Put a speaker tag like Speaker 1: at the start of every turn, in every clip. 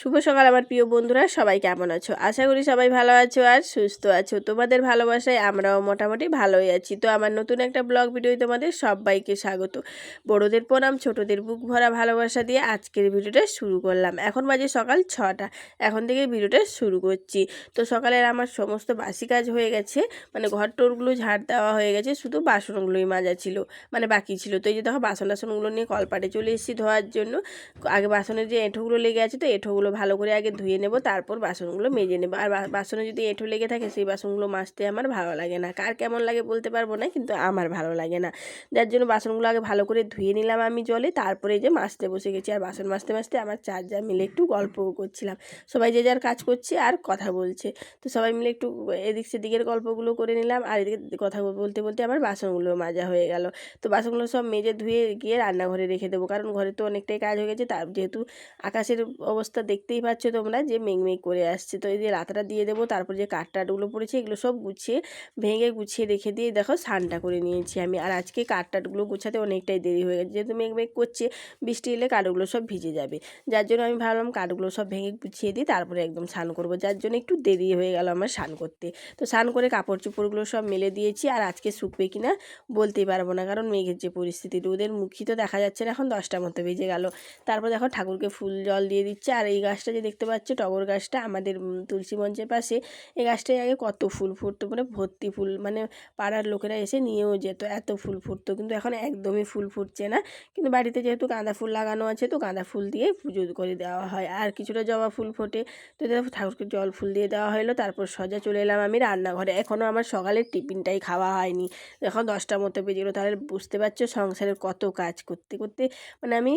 Speaker 1: শুভ সকাল, আমার প্রিয় বন্ধুরা, সবাই কেমন আছো? আশা করি সবাই ভালো আছো আর সুস্থ আছো। তোমাদের ভালোবাসায় আমরাও মোটামুটি ভালোই আছি। তো আমার নতুন একটা ব্লগ ভিডিও তোমাদের সবাইকে স্বাগত। বড়োদের প্রণাম, ছোটদের বুক ভরা ভালোবাসা দিয়ে আজকের ভিডিওটা শুরু করলাম। এখন বাজে সকাল ছটা, এখন থেকে ভিডিওটা শুরু করছি। তো সকালের আমার সমস্ত বাসি কাজ হয়ে গেছে মানে ঘর টোরগুলো ঝাড় দেওয়া হয়ে গেছে, শুধু বাসনগুলোই মাজা ছিল মানে বাকি ছিল। তো এই যে দেখো, বাসন টাসনগুলো নিয়ে কলপাটে চলে এসেছি ধোয়ার জন্য। আগে বাসনের যে এঁঠোগুলো লেগে আছে, তো এঁঠোগুলো ভালো করে আগে ধুয়ে নেব, তারপর বাসনগুলো মেজে নেব। আর বাসনে যদি এঁঠো লেগে থাকে, সেই বাসনগুলো মাজতে আমার ভালো লাগে না। কার কেমন লাগে বলতে পারব না, কিন্তু আমার ভালো লাগে না। যার জন্য বাসনগুলো আগে ভালো করে ধুয়ে নিলাম আমি জলে, তারপরে যে মাজতে বসে গেছি। আর বাসন মাজতে মাজতে আমার চার্জার মিলে একটু গল্পও করছিলাম। সবাই যে যার কাজ করছে আর কথা বলছে। তো সবাই মিলে একটু এদিক সেদিকের গল্পগুলো করে নিলাম। আর এদিকে কথা বলতে বলতে আমার বাসনগুলো মাজা হয়ে গেল। তো বাসনগুলো সব মেজে ধুয়ে গিয়ে রান্নাঘরে রেখে দেবো। কারণ ঘরে তো অনেকটাই কাজ হয়ে গেছে। তার যেহেতু আকাশের অবস্থা দেখতেই পাচ্ছ তোমরা যে মেঘমেঘ করে আসছে। তো এই যে রাতাটা দিয়ে দেবো, তারপর যে কাঠটাটগুলো পড়েছে, এগুলো সব গুছিয়ে, ভেঙে গুছিয়ে রেখে দিয়ে দেখো স্নানটা করে নিয়েছি আমি। আর আজকে কাঠটাটগুলো গুছাতে অনেকটাই দেরি হয়ে গেছে। যেহেতু মেঘ মেঘ করছে, বৃষ্টি এলে কাঠগুলো সব ভিজে যাবে। যার জন্য আমি ভাবলাম কাঠগুলো সব ভেঙে গুছিয়ে দিই, তারপরে একদম স্নান করব। যার জন্য একটু দেরি হয়ে গেল আমার স্নান করতে। তো স্নান করে কাপড় চোপড়গুলো সব মেলে দিয়েছি, আর আজকে শুকবে কিনা বলতেই পারব না, কারণ মেঘের যে পরিস্থিতি। রোদের মুখী তো দেখা যাচ্ছে না, এখন দশটার মতো বেজে গেল। তারপর দেখো ঠাকুরকে ফুল জল দিয়ে দিচ্ছে, আর এই গাছটা যে দেখতে পাচ্ছ, টগর গাছটা আমাদের তুলসী মঞ্চের পাশে, এই গাছটায় আগে কত ফুল ফুটতো মানে ভর্তি ফুল মানে পাড়ার লোকেরা এসে নিয়েও যেত, এত ফুল ফুটতো, কিন্তু এখন একদমই ফুল ফুটছে না, কিন্তু বাড়িতে যেহেতু গাঁদা ফুল লাগানো আছে, তো গাঁদা ফুল দিয়ে পুজো করে দেওয়া হয়, আর কিছুটা জবা ফুল ফোটে, তো ঠাকুরকে জল ফুল দিয়ে দেওয়া হলো, তারপর সজা চলে এলাম আমি রান্নাঘরে, এখনও আমার সকালের টিফিনটাই খাওয়া হয়নি এখন দশটার মতো বেজে গেলো, তাহলে বুঝতে পারছ সংসারের কত কাজ করতে করতে মানে আমি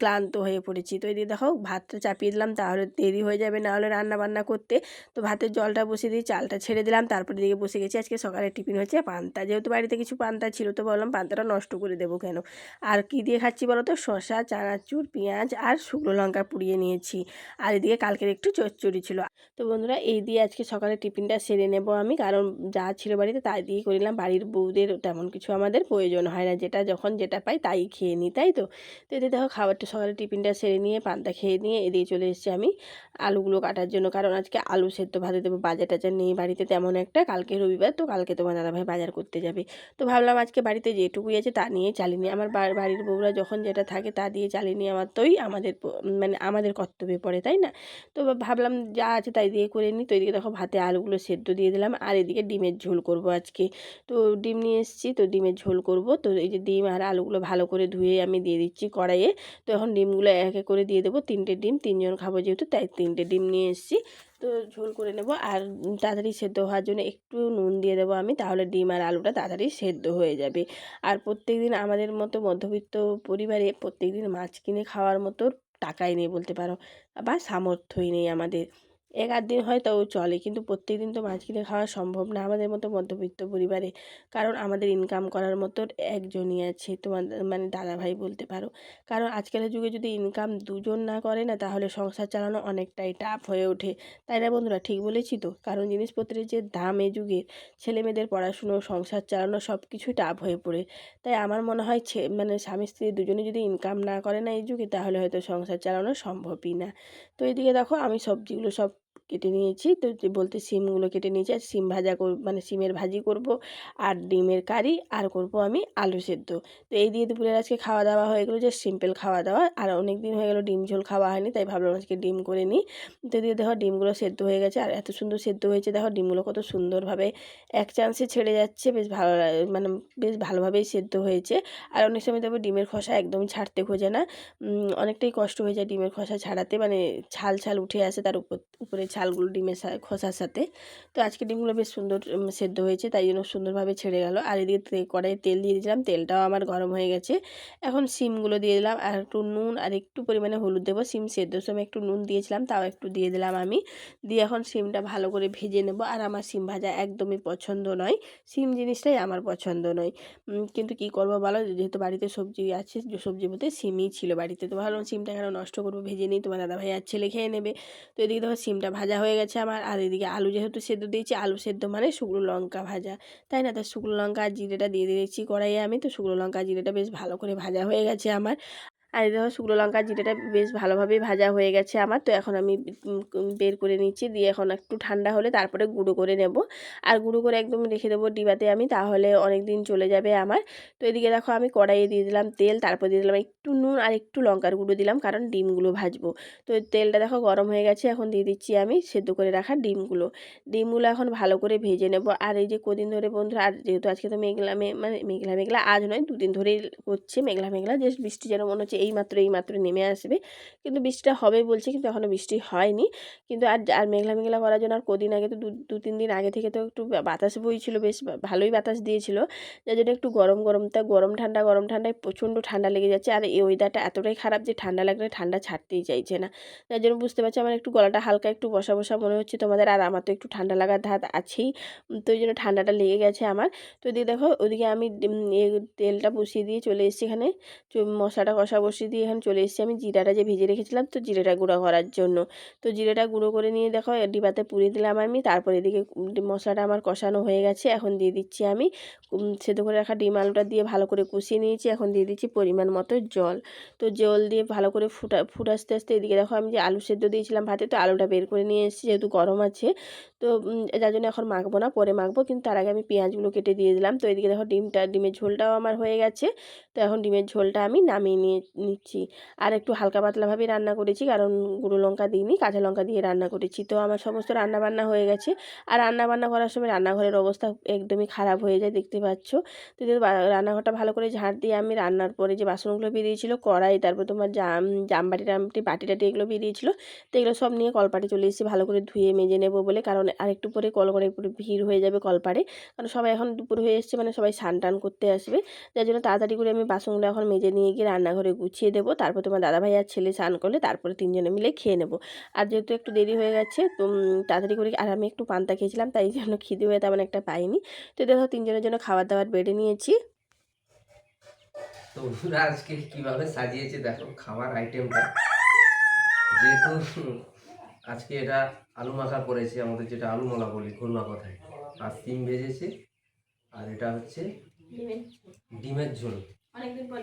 Speaker 1: ক্লান্ত হয়ে পড়েছি, তো এই দিয়ে দেখো ভাতটা চাপিয়ে দিলাম তাহলে দেরি হয়ে যাবে। না হলে রান্না বান্না করতে। তো ভাতের জলটা বসিয়ে দিয়ে চালটা ছেড়ে দিলাম, তারপরে দিকে বসে গেছি। আজকে সকালে টিফিন হচ্ছে পান্তা। যেহেতু বাড়িতে কিছু পান্তা ছিল তো বললাম পান্তাটা নষ্ট করে দেবো কেন? আর কি দিয়ে খাচ্ছি বলো তো? শসা, চানাচুর, পেঁয়াজ আর শুকনো লঙ্কা পুড়িয়ে নিয়েছি। আর এদিকে কালকের একটু চচ্চড়ি ছিল। তো বন্ধুরা, এই দিয়ে আজকে সকালে টিফিনটা সেরে নেব আমি। কারণ যা ছিল বাড়িতে তাই দিয়ে করিলাম। বাড়ির বউদের তেমন কিছু আমাদের প্রয়োজন হয় না। যেটা যখন যেটা পাই তাই খেয়ে নিই, তাই তো? তো এদিকে দেখো, খাবারটা সকালে টিফিনটা সেরে নিয়ে পান্তা খেয়ে নিয়ে এদিকে চলে এসেছি আমি আলুগুলো কাটার জন্য। কারণ আজকে আলু সেদ্ধ ভাতে দেবো বাজার টাজার নেই বাড়িতে তেমন একটা। কালকে রবিবার, তো কালকে তোমার দাদাভাই বাজার করতে যাবে। তো ভাবলাম আজকে বাড়িতে যেটুকুই আছে তা নিয়ে চালিয়ে নিই আমার বাড়ির বউরা যখন যেটা থাকে তা দিয়ে চালিয়ে নিয়ে আমার তোই আমাদের মানে আমাদের কর্তব্যে পড়ে, তাই না? তো ভাবলাম যা আছে তাই দিয়ে করে নিই। তো এদিকে দেখো ভাতে আলুগুলো সেদ্ধ দিয়ে দিলাম, আর এদিকে ডিমের ঝোল করব আজকে। তো ডিম নিয়ে এসেছি, তো ডিমের ঝোল করব। তো এই যে ডিম আর আলুগুলো ভালো করে ধুয়ে আমি দিয়ে দিচ্ছি কড়াইয়ে। তো এখন ডিমগুলো এক এক করে দিয়ে দেবো, তিনটে ডিম, তিনজন খাব। যেহেতু, তাই তিনটে ডিম নিয়ে এসেছি। তো ঝোল করে নেব আর তাড়াতাড়ি সেদ্ধ হওয়ার জন্য একটু নুন দিয়ে দেবো আমি, তাহলে ডিম আর আলুটা তাড়াতাড়ি সেদ্ধ হয়ে যাবে। আর প্রত্যেক দিন আমাদের মতো মধ্যবিত্ত পরিবারে প্রত্যেক দিন মাছ কিনে খাওয়ার মতো টাকাই নেই বলতে পারো, বা সামর্থ্যই নেই আমাদের। এক আধ দিন হয়তো চলে। কিন্তু প্রত্যেক দিন তো মাছ কিনে খাওয়া সম্ভব না আমাদের মতো মধ্যবিত্ত পরিবারে। কারণ আমাদের ইনকাম করার মতো একজনই আছে। তোমার মানে দাদা ভাই বলতে পারো। কারণ আজকালের যুগে যদি ইনকাম দুজন না করে না, তাহলে সংসার চালানো অনেকটাই টাফ হয়ে ওঠে। তাই না বন্ধুরা? ঠিক বলেছি তো? কারণ জিনিসপত্রের যে দাম এ যুগে, ছেলে মেয়েদের পড়াশুনো, সংসার চালানো সব কিছুই টাফ হয়ে পড়ে। তাই আমার মনে হয় ছে মানে স্বামী স্ত্রী দুজনে যদি ইনকাম না করে না এই যুগে, তাহলে হয়তো সংসার চালানো সম্ভবই না। তো এদিকে দেখো, আমি সবজিগুলো সব কেটে নিয়েছি। তো বলতে সিমগুলো কেটে নিয়েছি আর সিম ভাজা কর মানে সিমের ভাজি করব আর ডিমের কারি আর করব আমি আলু সেদ্ধ। তো এই দিয়ে দুপুরের আজকে খাওয়া দাওয়া হয়ে গেলো যে সিম্পল খাওয়া দাওয়া। আর অনেক দিন হয়ে গেলো ডিম ঝোল খাওয়া হয়নি, তাই ভাবলাম আজকে ডিম করে নিই। তো দিয়ে দেখো ডিমগুলো সেদ্ধ হয়ে গেছে আর এত সুন্দর সেদ্ধ হয়েছে। দেখো ডিমগুলো কত সুন্দরভাবে এক চান্সে ছেড়ে যাচ্ছে, বেশ ভালো মানে বেশ ভালোভাবেই সেদ্ধ হয়েছে। আর অনেক সময় দেখো ডিমের খোসা একদমই ছাড়তে খোঁজে না। অনেকটাই কষ্ট হয়ে যায় ডিমের খোসা ছাড়াতে মানে ছাল ছাল উঠে আসে তার উপর, উপরে ছালগুলো ডিমের খোসার সাথে। তো আজকে ডিমগুলো বেশ সুন্দর সেদ্ধ হয়েছে, তাই জন্য সুন্দরভাবে ছেড়ে গেল। আর এদিকে কড়াইয়ে তেল দিয়ে দিয়েছিলাম, তেলটাও আমার গরম হয়ে গেছে। এখন সিমগুলো দিয়ে দিলাম, আর একটু নুন, আর একটু পরিমাণে হলুদ দেবো। সিম সেদ্ধর সময় একটু নুন দিয়েছিলাম, তাও একটু দিয়ে দিলাম আমি। দিয়ে এখন সিমটা ভালো করে ভেজে নেব। আর আমার সিম ভাজা একদমই পছন্দ নয়। সিম জিনিসটাই আমার পছন্দ নয়। কিন্তু কি করব বলো? যেহেতু বাড়িতে সবজি আছে সবজি বলতে সিমই ছিল বাড়িতে। তো ভালো সিমটা কেন নষ্ট করব? ভেজে নিই, তোমার দাদা ভাই আর ছেলে খেয়ে নেবে। তো এদিকে দেখো সিমটা ভাজা হয়ে গেছে আমার। আর এদিকে আলু যেহেতু সেদ্ধ দিয়েছি, আলু সেদ্ধ মানে শুকনো লঙ্কা ভাজা। তাই না? তো শুকনো লঙ্কা আর জিরেটা দিয়ে দিয়েছি কড়াইয়ে আমি। তো শুকনো লঙ্কা জিরেটা বেশ ভালো করে ভাজা হয়ে গেছে আমার। আর এই দেখো শুকনো লঙ্কা জিরেটা বেশ ভালোভাবেই ভাজা হয়ে গেছে আমার। তো এখন আমি বের করে নিচ্ছি, দিয়ে এখন একটু ঠান্ডা হলে তারপরে গুঁড়ো করে নেব। আর গুঁড়ো করে একদম রেখে দেবো ডিবাতে আমি, তাহলে অনেক দিন চলে যাবে আমার। তো এদিকে দেখো আমি কড়াইয়ে দিয়ে দিলাম তেল, তারপর দিয়ে দিলাম একটু নুন আর একটু লঙ্কার গুঁড়ো দিলাম, কারণ ডিমগুলো ভাজবো। তো তেলটা দেখো গরম হয়ে গেছে, এখন দিয়ে দিচ্ছি আমি সেদ্ধ করে রাখা ডিমগুলো। ডিমগুলো এখন ভালো করে ভেজে নেব। আর এই যে কদিন ধরে বন্ধুরা, আর যেহেতু আজকে তো মেঘলা মানে মেঘলা মেঘলা আজ নয়, দুদিন ধরেই করছে মেঘলা মেঘলা, জাস্ট বৃষ্টি যেন মনে হচ্ছে এই মাত্র এই মাত্র নেমে আসবে। কিন্তু বৃষ্টিটা হবে বলছে, কিন্তু এখনও বৃষ্টি হয়নি। কিন্তু আর আর মেঘলা মেঘলা করার জন্য আর কদিন আগে তো দু তিন দিন আগে থেকে তো একটু বাতাস বইছিল বেশ ভালোই বাতাস দিয়েছিল। যার জন্য একটু গরম গরম, তা গরম ঠান্ডা, গরম ঠান্ডায় প্রচণ্ড ঠান্ডা লেগে যাচ্ছে। আর এই ওয়েদারটা এতটাই খারাপ যে ঠান্ডা লাগলে ঠান্ডা ছাড়তেই চাইছে না। যার জন্য বুঝতে পারছি আমার একটু গলাটা হালকা একটু বসা বসা মনে হচ্ছে তোমাদের। আর আমার তো একটু ঠান্ডা লাগার ধাত আছেই। তো ওই জন্য ঠান্ডাটা লেগে গেছে আমার। তো দিয়ে দেখো, ওদিকে আমি তেলটা বসিয়ে দিয়ে চলে এসেছি এখানে। মশলাটা কষা বসিয়ে দিয়ে এখানে চলে এসেছি। আমি জিরাটা যে ভেজে রেখেছিলাম, তো জিরেটা গুঁড়ো করার জন্য। তো জিরেটা গুঁড়ো করে নিয়ে দেখো, ডিবাতে পুড়িয়ে দিলাম আমি, তারপর এদিকে মশলাটা আমার কষানো হয়ে গেছে। এখন দিয়ে দিচ্ছি আমি সেদ্ধ করে রাখা ডিম আলুটা দিয়ে ভালো করে কষিয়ে নিয়েছি। এখন দিয়ে দিচ্ছি পরিমাণ মতো জল। তো জল দিয়ে ভালো করে ফুটা, ফুট আস্তে আস্তে এদিকে দেখো আমি যে আলু সেদ্ধ দিয়েছিলাম ভাতে, তো আলুটা বের করে নিয়ে এসেছি যেহেতু গরম আছে। তো যার জন্য এখন মাখবো না, পরে মাখবো, কিন্তু তার আগে আমি পেঁয়াজগুলো কেটে দিয়ে দিলাম। তো এদিকে দেখো ডিমটা, ডিমের ঝোলটাও আমার হয়ে গেছে। তো এখন ডিমের ঝোলটা আমি নামিয়ে নিয়ে নিচ্ছি। আর একটু হালকা পাতলাভাবে রান্না করেছি, কারণ গুঁড়ো লঙ্কা দিইনি, কাঁচা লঙ্কা দিয়ে রান্না করেছি। তো আমার সমস্ত রান্না বান্না হয়ে গেছে। আর রান্না বান্না করার সময় রান্নাঘরের অবস্থা একদমই খারাপ হয়ে যায়, দেখতে পাচ্ছ। তো রান্নাঘরটা ভালো করে ঝাড় দিয়ে আমি রান্নার পরে যে বাসনগুলো বেরিয়েছিল, কড়াই, তারপর তোমার জাম, জামবাটি টামটি বাটি টাটি এগুলো বেরিয়েছিল, তো এগুলো সব নিয়ে কলপাটে চলে এসেছি, ভালো করে ধুয়ে মেজে নেব বলে। কারণ আর একটু পরে কল করে একটু ভিড় হয়ে যাবে কলপাড়ে কারণ সবাই এখন দুপুর হয়ে এসছে মানে সবাই স্নান টান করতে আসবে। যার জন্য তাড়াতাড়ি করে আমি বাসনগুলো এখন মেজে নিয়ে গিয়ে রান্নাঘরে গুছিয়ে দেবো। তারপর তোমার দাদাভাই আর ছেলে স্নান করলে তারপরে তিনজনে মিলে খেয়ে নেব। আর যেহেতু একটু দেরি হয়ে গেছে তো তাড়াতাড়ি করে আর আমি একটু পান্তা খেয়েছিলাম তাই জন্য খিদে হয়ে তেমন একটা পাইনি। তো দেখো তিনজনের জন্য খাবার দাবার বেড়ে নিয়েছি।
Speaker 2: তো বন্ধুরা আজকে কীভাবে সাজিয়েছে দেখো খাবার আইটেমটা যেহেতু আজকে এটা আলু মাখা করেছে আমাদের যেটা আলু মালা বলি খুলনা কথায় আর সিম ভেজেছে আর এটা হচ্ছে ডিমের ঝোল।
Speaker 1: অনেকদিন পর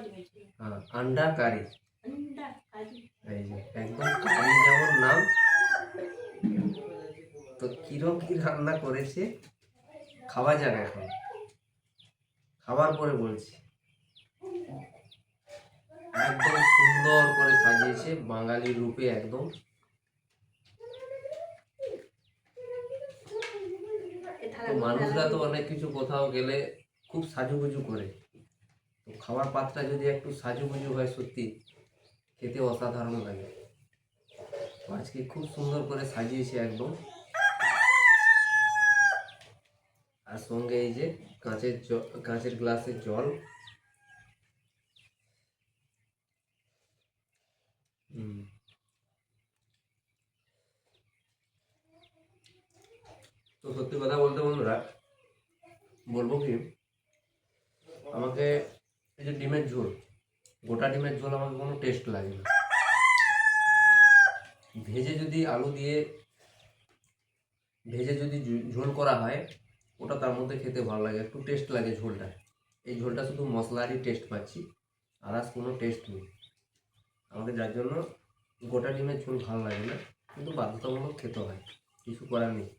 Speaker 2: হ্যাঁ আন্ডা কারি। এই যে একদম কারি যেমন নাম। তো কিরম কি রান্না করেছে খাওয়া যাক এখন। খাবার পরে বলছি। একদম সুন্দর করে সাজিয়েছে বাঙালি রূপে একদম। মানুষরা তো অনেক কিছু কোথাও গেলে খুব সাজুগুজু করে। তো খাবার পাত্রটা যদি একটু সাজুগুজু হয় সত্যি, খেতে অসাধারণ লাগে। আজকে খুব সুন্দর করে সাজিয়েছে একদম। আর সঙ্গে এই যে কাঁচের কাঁচের গ্লাসের জল। তো সত্যি কথা বলতে বন্ধুরা, বলব কি? আমাকে এই যে ডিমের ঝোল, গোটা ডিমের ঝোল আমাকে কোনো টেস্ট লাগে না। ভেজে যদি আলু দিয়ে, ভেজে যদি ঝোল করা হয়, ওটা তার মধ্যে খেতে ভালো লাগে, একটু টেস্ট লাগে ঝোলটা। এই ঝোলটা শুধু মশলারই টেস্ট পাচ্ছি আদার্স কোনো টেস্ট নেই। আমাকে যার জন্য গোটা ডিমের ঝোল ভালো লাগে না, কিন্তু বাধ্যতামূলক খেতে হয়, কিছু করার নেই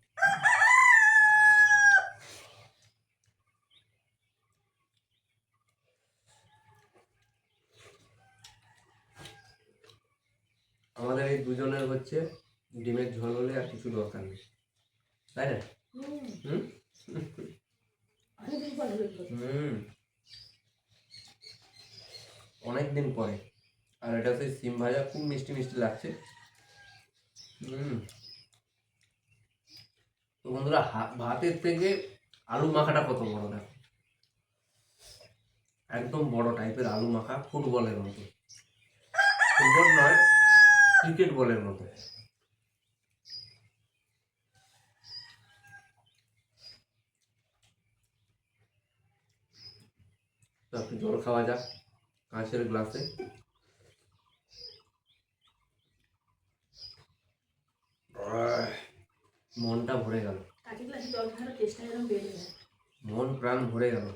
Speaker 2: আমাদের এই দুজনের হচ্ছে ডিমের ঝোল হলে আর কিছু দরকার নেই। তাই না? হুম। হুম? অনেক দিন পরে। আর এটা সেই সিম ভাজা খুব মিষ্টি মিষ্টি লাগছে। হুম। তো বন্ধুরা ভাতের থেকে আলু মাখাটা কত বড় দেখো। একদম বড় টাইপের আলু মাখা ফুটবলের মতো। ফুটবল নয় ক্রিকেট বলের মতো। একটু জল খাওয়া যাক কাঁচের গ্লাসে। মনটা ভরে গেল। মন প্রাণ ভরে গেল।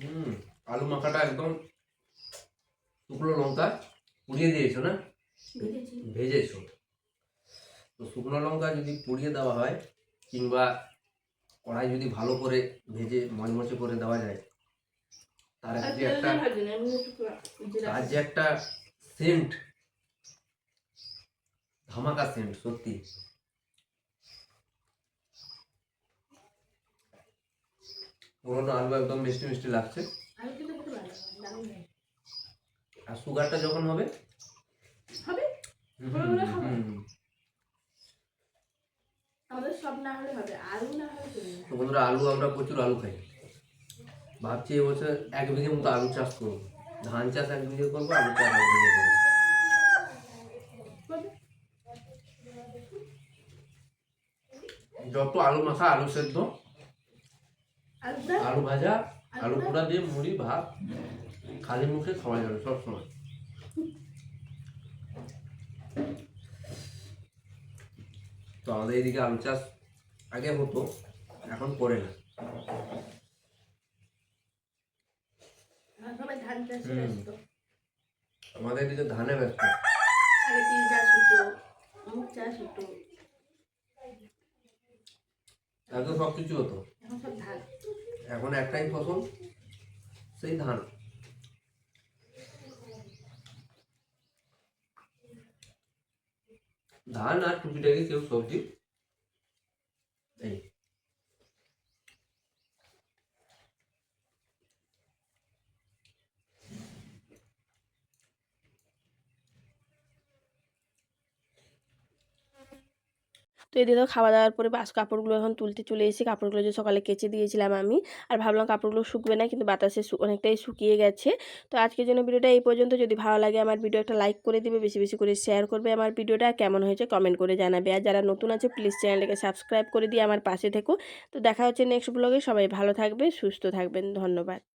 Speaker 2: হুম আলু মাখাটা একদম শুকনো লঙ্কা পুড়িয়ে দিয়েছ না?
Speaker 1: ভেজেছি।
Speaker 2: তো শুকনো লঙ্কা যদি পুড়িয়ে দেওয়া হয় কিংবা কড়াই যদি ভালো করে ভেজে মচমচে করে দেওয়া যায় তার যে একটা তার যে একটা সেন্ট ধামাকা সেন্ট সত্যি। পুরোনো আলু একদম মিষ্টি মিষ্টি লাগছে। আর সুগারটা যখন হবে?
Speaker 1: হবে। আমাদের সব না হলে আলু না হলে
Speaker 2: তো বন্ধুরা আলু আমরা প্রচুর আলু খাই। ভাবছি এবছর এক বিঘে মতো আলু চাষ করব। ধান চাষ এক বিঘে করব আলু চাষ এক বিঘে করব। যত আলু মাখা আলু সেদ্ধ।
Speaker 1: আলু
Speaker 2: ভাজা
Speaker 1: আলু পোড়া?
Speaker 2: দিয়ে মুড়ি ভাত খালি মুখে খাওয়া যাবে সবসময় তো আমাদের এইদিকে আলু চাষ আগে হতো এখন করে না। আমাদের এদিকে ধানে ব্যস্ত।
Speaker 1: আগে হতো
Speaker 2: সব কিছু
Speaker 1: এখন
Speaker 2: একটাই ফসল সেই ধান। ধান আর টুপিটাকে কেউ সবজি এই
Speaker 1: তো এদিকে খাওয়া দাওয়ার পরে বাস কাপড়গুলো এখন তুলতে চলে এসেছি। কাপড়গুলো যে সকালে কেচে দিয়েছিলাম আমি। আর ভাবলাম কাপড়গুলো শুকবে না, কিন্তু বাতাসে অনেকটাই শুকিয়ে গেছে। তো আজকের জন্য ভিডিওটা এই পর্যন্ত। যদি ভালো লাগে আমার ভিডিও একটা লাইক করে দিবে, বেশি বেশি করে শেয়ার করবে আমার ভিডিওটা। কেমন হয়েছে কমেন্ট করে জানাবে। আর যারা নতুন আছে প্লিজ চ্যানেলটাকে সাবস্ক্রাইব করে দিয়ে আমার পাশে থেকো। তো দেখা হচ্ছে নেক্সট ব্লগে সবাই ভালো থাকবে, সুস্থ থাকবেন। ধন্যবাদ।